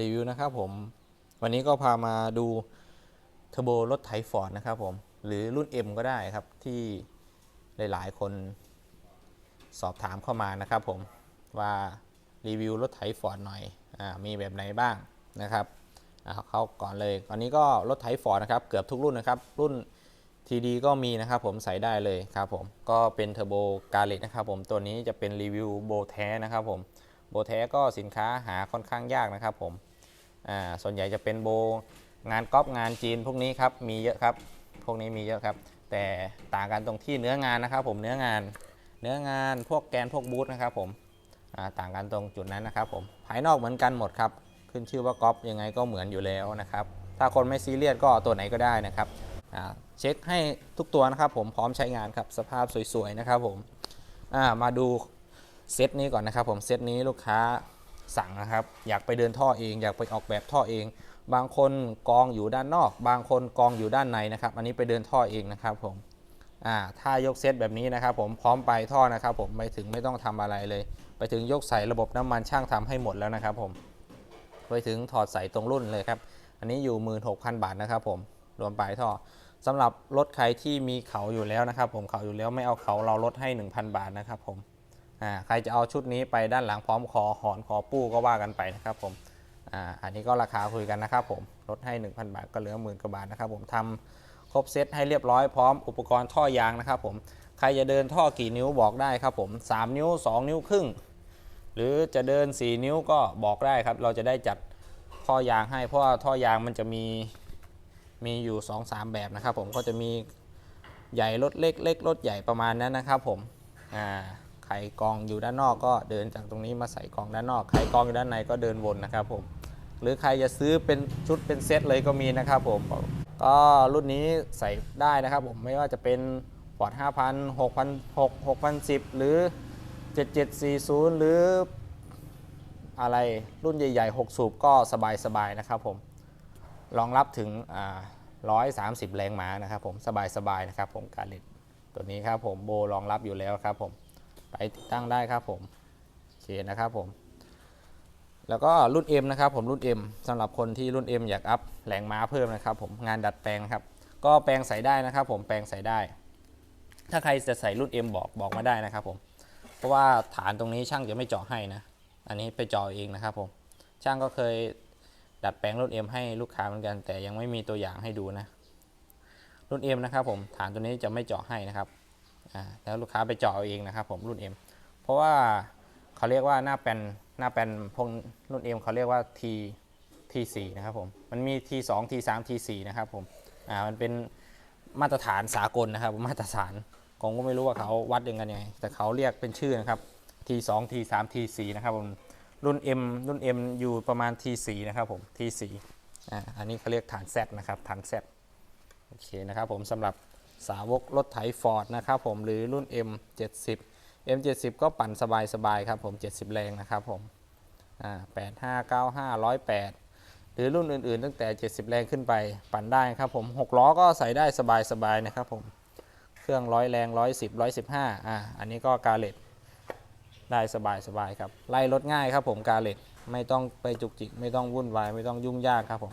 รีวิวนะครับผม วันนี้ก็พามาดูเทอร์โบรถไถฟอร์ดนะครับผมหรือรุ่น M ก็ได้ครับที่หลายๆ คนสอบถามเข้ามานะครับผมว่ารีวิวรถไถฟอร์ดหน่อยอมีแบบไหนบ้างนะครับเขาก่อนเลยตอนนี้ก็รถไถฟอร์ดนะครับเกือบทุกรุ่นนะครับ รุ่น TD ก็มีนะครับผมใส่ได้เลยครับผมก็เป็นเทอร์โบกาเลตนะครับผมตัวนี้จะเป็นรีวิวโบแท้นะครับผม โบแท้ก็สินค้าหาค่อนข้างยากนะครับผมอ่าส่วนใหญ่จะเป็นโบงานก๊อปงานจีนพวกนี้ครับมีเยอะครับ พวกนี้มีเยอะครับ แต่ต่างกันตรงที่เนื้องานนะครับ ผมเนื้องานเนื้องานพวกแกนพวกบูทนะครับผมต่างกันตรงจุดนั้นนะครับผมภายนอกเหมือนกันหมดครับ ขึ้นชื่อว่าก๊อปยังไงก็เหมือนอยู่แล้วนะครับ ถ้าคนไม่ซีเรียสก็ตัวไหนก็ได้นะครับเช็คให้ทุกตัวนะครับผมพร้อมใช้งานครับสภาพสวยๆนะครับผมมาดู เซตนี้ก่อนนะครับผมเซตนี้ลูกค้าสั่งนะครับ อยากไปเดินท่อเอง อยากไปออกแบบท่อเอง บางคนกองอยู่ด้านนอก บางคนกองอยู่ด้านในนะครับ อันนี้ไปเดินท่อเองนะครับผมอ่าถ้ายกเซตแบบนี้นะครับ ผมพร้อมไปท่อนะครับ ผมไปถึงไม่ต้องทำอะไรเลย ไปถึงยกใส่ระบบน้ำมันช่างทำให้หมดแล้วนะครับ ผมไปถึงถอดใส่ตรงรุ่นเลยครับ อันนี้อยู่ 16,000 บาทนะครับ ผมรวมปลายท่อสำหรับรถใครที่มีเขาอยู่แล้วนะครับ ผมเขาอยู่แล้วไม่เอาเขาเราลดให้ 1,000 บาทนะครับ ผม ใครจะเอาชุดนี้ไปด้านหลังพร้อมคอหอนคอปู้ก็ว่ากันไปนะครับผมอ่าอันนี้ก็ราคาคุยกันนะครับผมลดให้ 1,000 บาทก็เหลือหมื่นกว่าบาทนะครับผมทำครบเซตให้เรียบร้อยพร้อมอุปกรณ์ท่อยางนะครับผมใครจะเดินท่อกี่นิ้วบอกได้ครับผม 3 นิ้ว 2 นิ้วครึ่ง หรือจะเดิน 4 นิ้วก็บอกได้ครับ เราจะได้จัดท่อยางให้เพราะว่าท่อยางมันจะมีมีอยู่ 2-3 แบบนะครับผมก็จะมีใหญ่รถเล็กเล็กรถใหญ่ประมาณนั้นนะครับผมอ่า ใครกองอยู่ด้านนอกก็เดินจากตรงนี้มาใส่กองด้านนอก ใครกองอยู่ด้านในก็เดินวนนะครับผม หรือใครจะซื้อเป็นชุดเป็นเซตเลยก็มีนะครับผม ก็รุ่นนี้ใส่ได้นะครับผม ไม่ว่าจะเป็นพอร์ต5,000 6,006 6,010 หรือ 7740 หรืออะไรรุ่นใหญ่ ๆ 6 สูบก็สบายๆนะครับผม รองรับถึงอ่า130 แรงม้านะครับผม สบายๆนะครับผมการเล็ดตัวนี้ครับผมโบรองรับอยู่แล้วครับผม ไปติดตั้งได้ครับผมโอเคนะครับผม แล้วก็รุ่น M นะครับผมรุ่น M สำหรับคนที่รุ่น M อยากอัพแรงม้าเพิ่มนะครับผมงานดัดแปลงครับ ก็แปลงใส่ได้นะครับ ผมแปลงใส่ได้ ถ้าใครจะใส่รุ่น M บอกบอกมาได้นะครับผม เพราะว่าฐานตรงนี้ช่างจะไม่เจาะให้นะ อันนี้ไปเจาะเองนะครับผมช่างก็เคยดัดแปลงรุ่น M ให้ลูกค้าเหมือนกัน แต่ยังไม่มีตัวอย่างให้ดูนะรุ่น M นะครับผมฐานตัวนี้จะไม่เจาะให้นะครับ แล้วลูกค้าไปเจาะเอาเองนะครับผมรุ่น M เพราะว่าเขาเรียกว่าหน้าแปนหน้าแปนพวกรุ่น M เขาเรียกว่า T T4 นะครับผมมันมี T2 T3 T4 นะครับผมอ่ามันเป็นมาตรฐานสากลนะครับมาตรฐานผมก็ไม่รู้ว่าเขาวัดยังไงยังไงแต่เขาเรียกเป็นชื่อนะครับ T2 T3 T4 นะครับผมรุ่น M รุ่น M อยู่ประมาณ T4 นะครับผม T4 อ่าอันนี้เขาเรียกฐาน Z นะครับฐาน Z โอเคนะครับผมสำหรับ สาวกรถไถฟอร์ดนะครับผมหรือรุ่น M70 M70 ก็ปั่นสบายๆครับผม 70 แรงนะครับผมอ่า85 95 108 หรือรุ่นอื่นๆ ตั้งแต่ 70 แรงขึ้นไปปั่นได้ครับผม 6 ล้อก็ใส่ได้สบายๆนะครับผมเครื่องร้อยแรง110 115อ่าอันนี้ก็กาเลตได้สบายๆครับไล่รถง่ายครับผมกาเลตไม่ต้องไปจุกจิกไม่ต้องวุ่นวายไม่ต้องยุ่งยากครับผม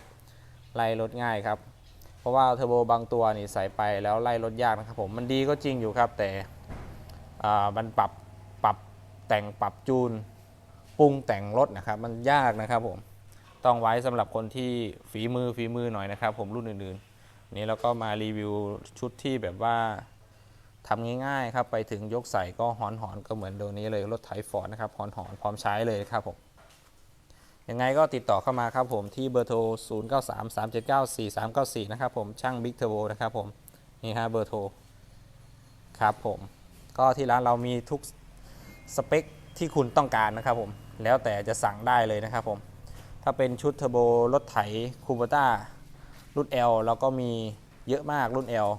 ไล่รถง่ายครับ เพราะว่าเทอร์โบบางตัวนี่ใส่ไปแล้วไล่รถยากนะครับผมมันดีก็จริงอยู่ครับแต่อ่ามันปรับปรับแต่งปรับจูนปรุงแต่งรถนะครับ มันยากนะครับผมต้องไว้สำหรับคนที่ฝีมือฝีมือหน่อยนะครับ ผมรุ่นอื่นๆ นี่เราก็มารีวิวชุดที่แบบว่าทำง่ายๆครับไปถึงยกใส่ก็หอนหอนก็เหมือนตัวนี้เลยรถไถฟอร์ดนะครับหอนหอนพร้อมใช้เลยครับผม ยังไงก็ติดต่อเข้ามาครับผมที่เบอร์โทร 0 9 3 3 7 9 4 3 9 4 นะครับผมช่างบิ๊กเทอร์โบนะครับผม นี่ฮะเบอร์โทร ครับผม ก็ที่ร้านเรามีทุกสเปคที่คุณต้องการนะครับผม แล้วแต่จะสั่งได้เลยนะครับผม ถ้าเป็นชุดเทอร์โบรถไถคูเบต้ารุ่น L แล้วก็มีเยอะมากรุ่น L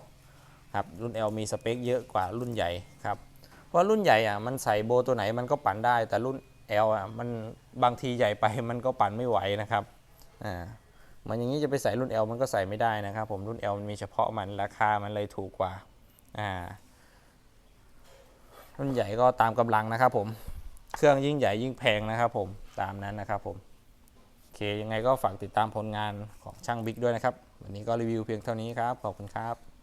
ครับรุ่น L มีสเปคเยอะกว่ารุ่นใหญ่ครับ เพราะรุ่นใหญ่อะมันใส่โบตัวไหนมันก็ปั่นได้แต่รุ่น L อะมัน บางทีใหญ่ไปมันก็ปั่นไม่ไหวนะครับอ่ามันอย่างนี้จะไปใส่รุ่น L มันก็ใส่ไม่ได้นะครับผมรุ่น L มันมีเฉพาะมันราคามันเลยถูกกว่าอ่ารุ่นใหญ่ก็ตามกำลังนะครับผมเครื่องยิ่งใหญ่ยิ่งแพงนะครับผมตามนั้นนะครับผมเคยังไงก็ฝากติดตามผลงานของช่างบิ๊กด้วยนะครับ วันนี้ก็รีวิวเพียงเท่านี้ครับ ขอบคุณครับ